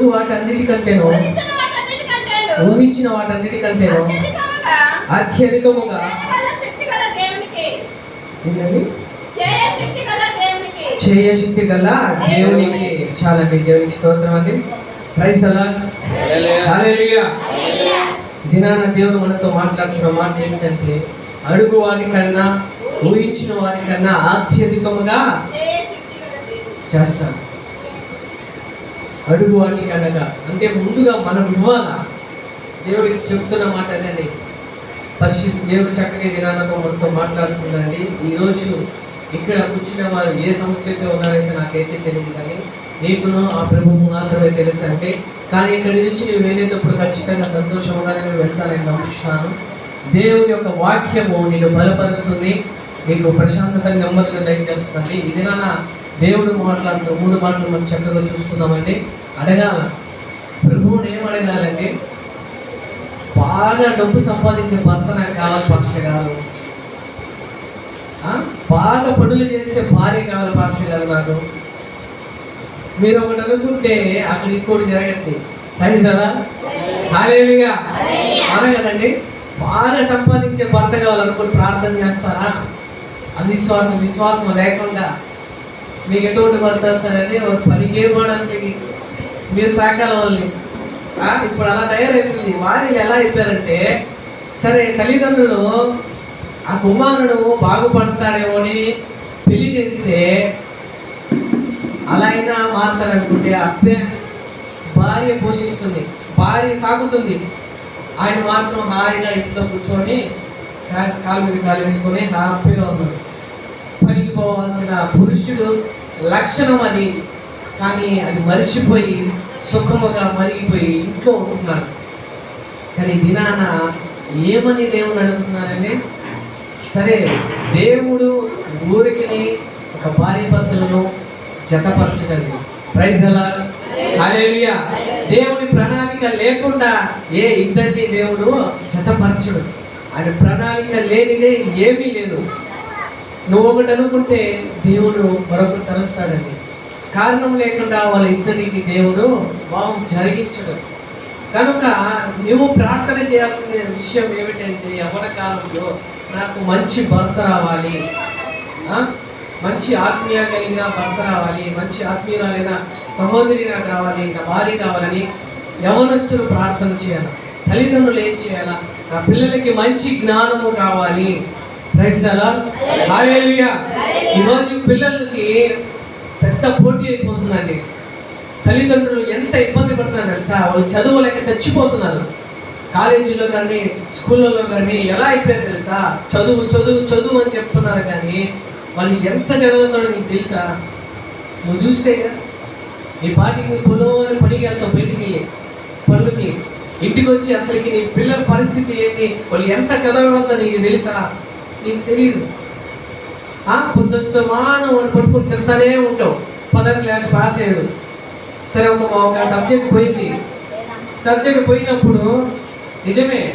అడుగు వాటన్నిటికంటేను? ఊహించిన వాటన్నిటికంటేను? అత్యధికముగా అత్యధికముగా? చేయగల శక్తి గల దేవునికి. ఏంటండి? శక్తి గల దేవునికి. స్తోత్రం అండి. ప్రైజ్ అలా దినాన దేవుడు మనతో మాట్లాడుతున్న మాట ఏంటంటే అడుగు వారి కన్నా ఊహించిన వారి కన్నా అత్యధికముగా చేయ శక్తి గల దేవునికి చేస్తాడు అడుగు అని కనుక. అంటే ముందుగా మనం ఇవ్వాలా? దేవుడికి చెప్తున్న మాట అనేది పరిశుద్ధ దేవుడు చక్కగా ఈ దినానతో మనతో మాట్లాడుతుందండి ఈరోజు ఇక్కడ కూర్చున్న వారు ఏ సమస్యతో ఉన్నారైతే నాకైతే తెలియదు కానీ నీకును ఆ ప్రభువు మాత్రమే తెలుసు అంటే కానీ ఇక్కడి నుంచి నేను వెళ్ళేటప్పుడు ఖచ్చితంగా సంతోషంగా నేను వెళ్తానని నమ్ముతున్నాను. దేవుడి యొక్క వాక్యము నిన్ను బలపరుస్తుంది. నీకు ప్రశాంతత నెమ్మదిని దయచేస్తుందండి. ఇది నా దేవుడు మాట్లాడుతూ మూడు మాటలు మనం చక్కగా చూసుకుందామండి. అడగాల ప్రభువుని ఏం అడగాలంటే బాగా డబ్బు సంపాదించే భర్త నాకు కావాలి పాస్టర్ గారు బాగా పనులు చేసే భార్య కావాలి పాస్టర్ గారు నాకు. మీరు ఒకటి అనుకుంటే అక్కడ ఇంకోటి జరగద్ది. కలిసారా హాలేలుగా అలా కదండి? బాగా సంపాదించే భర్త కావాలనుకుని ప్రార్థన చేస్తారా? అవిశ్వాసం విశ్వాసం లేకుండా. మీకు ఎటువంటి భర్త వస్తారంటే ఒక పనికే కూడా అసలు మీరు సాకాల వాళ్ళని. ఇప్పుడు అలా తయారైపోయింది వారిని ఎలా అయిపోయారంటే సరే తల్లిదండ్రులు ఆ కుమారుడు బాగుపడతాడేమో అని పెళ్ళి చేస్తే అలా అయినా మారుతారనుకుంటే అప్పే భార్య పోషిస్తుంది భార్య సాగుతుంది. ఆయన మాత్రం హాయిగా ఇంట్లో కూర్చొని కాలు మీద కాలు వేసుకొని హ్యాపీగా ఉన్నాడు. పనికి పోవాల్సిన పురుషుడు లక్షణం అది. కానీ అది మర్చిపోయి సుఖముగా మరిగిపోయి ఇంట్లో ఉంటున్నారు. కానీ దినాన ఏమని దేవుని అడుగుతున్నారంటే సరే దేవుడు ఊరికి ఒక భార్య భర్తలను జతపరచడండి ప్రైజ్ ఎలా అలేవియా దేవుని ప్రణాళిక లేకుండా ఏ ఇద్దరిని దేవుడు జతపరచడు. ఆయన ప్రణాళిక లేనిదే ఏమీ లేదు. నువ్వు ఒకటి అనుకుంటే దేవుడు మరొకటి తలుస్తాడండి. కారణం లేకుండా వాళ్ళ ఇద్దరికి దేవుడు బాగు జరిగించడు. కనుక నువ్వు ప్రార్థన చేయాల్సిన విషయం ఏమిటంటే యవన కాలంలో నాకు మంచి భర్త రావాలి? మంచి ఆత్మీయ కలిగిన భర్త రావాలి. మంచి ఆత్మీయురాలైన సహోదరి నాకు రావాలి నా భార్య కావాలని యవనస్తులు ప్రార్థన చేయాలి? తల్లిదండ్రులు ఏం చేయాలా? నా పిల్లలకి మంచి జ్ఞానము కావాలి. అలా ఈరోజు పిల్లలకి పెద్ద పోటీ అయిపోతుందండి. తల్లిదండ్రులు ఎంత ఇబ్బంది పడుతున్నారు తెలుసా? వాళ్ళు చదువులేక చచ్చిపోతున్నారు. కాలేజీలో కానీ స్కూళ్ళలో కానీ ఎలా అయిపోయారు తెలుసా? చదువు చదువు చదువు అని చెప్తున్నారు కానీ వాళ్ళు ఎంత చదువుతాడో నీకు తెలుసా? నువ్వు చూస్తే నీ పాటికి నీ పొలం పనికి వెళ్తావు బయటికి పనులకి. ఇంటికి వచ్చి అసలుకి నీ పిల్లల పరిస్థితి ఏంటి వాళ్ళు ఎంత చదవగలతో నీకు తెలుసా? నీకు తెలియదు పొద్దుస్తమానం వాడు పట్టుకుని తింటానే ఉంటావు. పదో క్లాస్ పాస్ అయ్యాడు. సరే ఒక ఒక సబ్జెక్ట్ పోయింది. సబ్జెక్ట్ పోయినప్పుడు నిజమే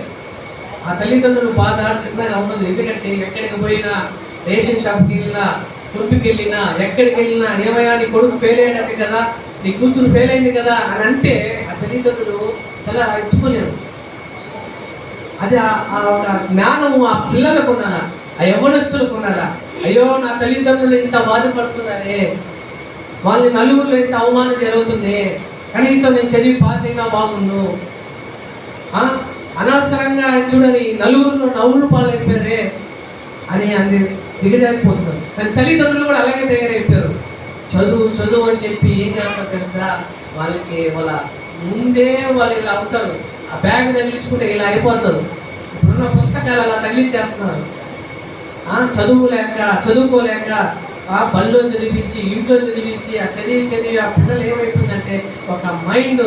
ఆ తల్లిదండ్రులు బాధ చిన్నగా ఉండదు ఎందుకంటే ఎక్కడికి పోయినా రేషన్ షాప్కి వెళ్ళినా కొట్టుకి వెళ్ళినా ఎక్కడికి వెళ్ళినా ఏమయ్యా నీ కొడుకు ఫెయిల్ అయ్యాడు కదా నీ కూతురు ఫెయిల్ అయింది కదా అని అంటే ఆ తల్లిదండ్రులు తల ఎత్తుకోలేదు. అది ఆ ఒక జ్ఞానము ఆ పిల్లలకు ఉండాలా? ఆ యవనస్తులకు ఉన్నారా అయ్యో నా తల్లిదండ్రులు ఇంత బాధపడుతున్నారే. వాళ్ళని నలుగురిలో ఇంత అవమానం జరుగుతుంది. కనీసం నేను చదివి పాస్ అయినా బాగుండు. అనవసరంగా చూడని నలుగురిలో నవ్వులు పాలైపోయారే అని అన్ని దిగజారిపోతున్నారు. కానీ తల్లిదండ్రులు కూడా అలాగే తయారైపోయారు. చదువు చదువు అని చెప్పి ఏం చేస్తారు తెలుసా? వాళ్ళకి వాళ్ళ ముందే వాళ్ళు ఇలా ఉంటారు. ఆ బ్యాగ్ తగిలించుకుంటే ఇలా అయిపోతారు. ఇప్పుడున్న పుస్తకాలు అలా తగిలించేస్తున్నారు. చదువు లేక చదువుకోలేక ఆ బల్లో చదివించి ఇంట్లో చదివించి ఆ చదివి చదివి ఆ పిల్లలు ఏమైపోయిందంటే ఒక మైండ్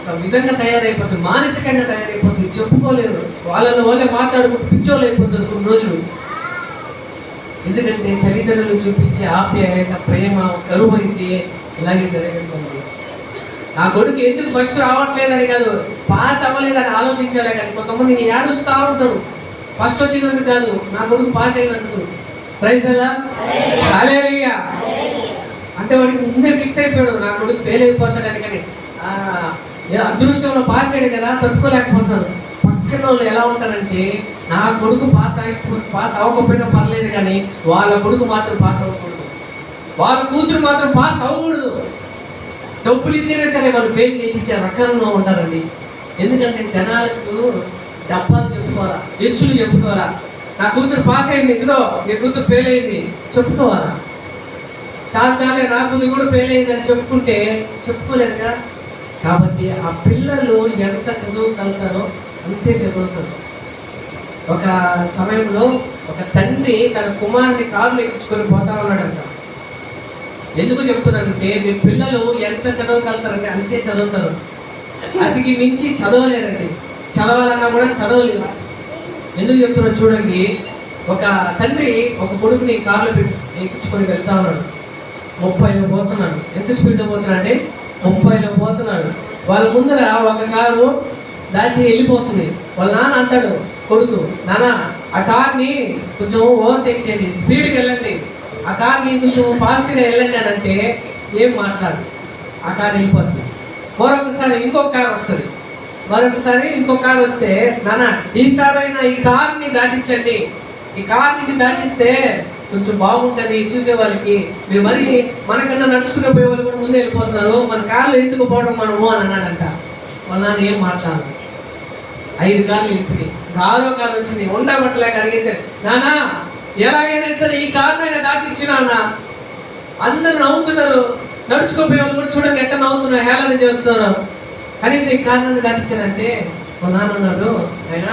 ఒక విధంగా తయారైపోతుంది మానసికంగా తయారైపోతుంది. చెప్పుకోలేరు. వాళ్ళని వాళ్ళే మాట్లాడుకుంటూ పిచ్చోళ్ళు కొన్ని రోజులు. ఎందుకంటే తల్లిదండ్రులు చూపించే ఆప్యాయత ప్రేమ కరువు అయితే ఇలాగే జరగండి నా కొడుకు ఎందుకు ఫస్ట్ రావట్లేదని కాదు పాస్ అవ్వలేదని ఆలోచించాలే కానీ కొంతమంది ఏడుస్తూ ఉంటారు. ఫస్ట్ వచ్చినందుకు కాదు నా కొడుకు పాస్ అయినందుకు. ప్రైజ్ ఎలా అంటే వాడికి ముందే ఫిక్స్ అయిపోయాడు. నా కొడుకు ఫెయిల్ అయిపోతాడని కానీ అదృష్టంలో పాస్ అయ్యాడు కదా తట్టుకోలేకపోతారు పక్కన వాళ్ళు ఎలా ఉంటారంటే నా కొడుకు పాస్ అయి పాస్ అవ్వకపోయినా పర్లేదు కానీ వాళ్ళ కొడుకు మాత్రం పాస్ అవ్వకూడదు. వాళ్ళ కూతురు మాత్రం పాస్ అవ్వకూడదు. డబ్బులు ఇచ్చినా సరే వాళ్ళు ఫెయిల్ చేయించే రకంలో ఉంటారండి. ఎందుకంటే జనాలకు డబ్బాలు చెప్పుకోరా ఎంచులు చెప్పుకోరా నా కూతురు పాస్ అయింది ఇందులో నీ కూతురు ఫెయిల్ అయింది. చెప్పుకోవాలా? చాలా చాలా నా కూతురు కూడా ఫెయిల్ అయింది అని చెప్పుకుంటే చెప్పుకోలేదుగా? కాబట్టి ఆ పిల్లలు ఎంత చదువుగలుగుతారో అంతే చదువుతారు. ఒక సమయంలో ఒక తండ్రి తన కుమారుని కారులో ఎక్కించుకొని పోతా ఉన్నాడంట. ఎందుకు చెప్తున్నానంటే మీ పిల్లలు ఎంత చదవగలుగుతారంటే అంతే చదువుతారు. అతికి మించి చదవలేరండి. చదవాలన్నా కూడా చదవలేరు. ఎందుకు చెప్తున్నా చూడండి. ఒక తండ్రి ఒక కొడుకుని కారులో ఎక్కించుకొని వెళ్తా ఉన్నాడు. ముప్పైలో పోతున్నాడు. ఎంత స్పీడ్లో పోతున్నాడు అంటే ముప్పైలో పోతున్నాడు. వాళ్ళ ముందర ఒక కారు దాటి వెళ్ళిపోతుంది. వాళ్ళ నాన్న అంటాడు కొడుకు నాన్న ఆ కార్ని కొంచెం ఓవర్టేక్ చేయండి స్పీడ్కి వెళ్ళండి. ఆ కార్ని కొంచెం ఫాస్ట్గా వెళ్ళండి అని అంటే ఏం మాట్లాడు. ఆ కార్ వెళ్ళిపోతుంది. మరొకసారి ఇంకొక కార్ వస్తుంది. మరొకసారి ఇంకొక కారు వస్తే నాన్న ఈసారైనా ఈ కార్ని దాటించండి. ఈ కార్ నుంచి దాటిస్తే కొంచెం బాగుంటుంది చూసే వాళ్ళకి. మీరు మరి మనకన్నా నడుచుకునే పోయే వాళ్ళు కూడా ముందే వెళ్ళిపోతున్నారు. మన కార్లు ఎందుకు పోవడం మనము? అని అన్నాడంట. వాళ్ళ నాన్న ఏం మాట్లాడు ఐదు కార్లు వెళ్ళి ఆరో కారు వచ్చింది. ఉండబట్టలేక అడిగేశాడు. నానా ఎలాగైనా సరే ఈ కారు మీద దాటించు నాన్న అందరు నవ్వుతున్నారు. నడుచుకోపోయే వాళ్ళు కూడా చూడండి ఎట్ట నవ్వుతున్నారు. హేళన చేస్తున్నారు. కనీసం ఈ కారణాన్ని దాటించారంటే మా నాన్న ఉన్నాడు ఆయన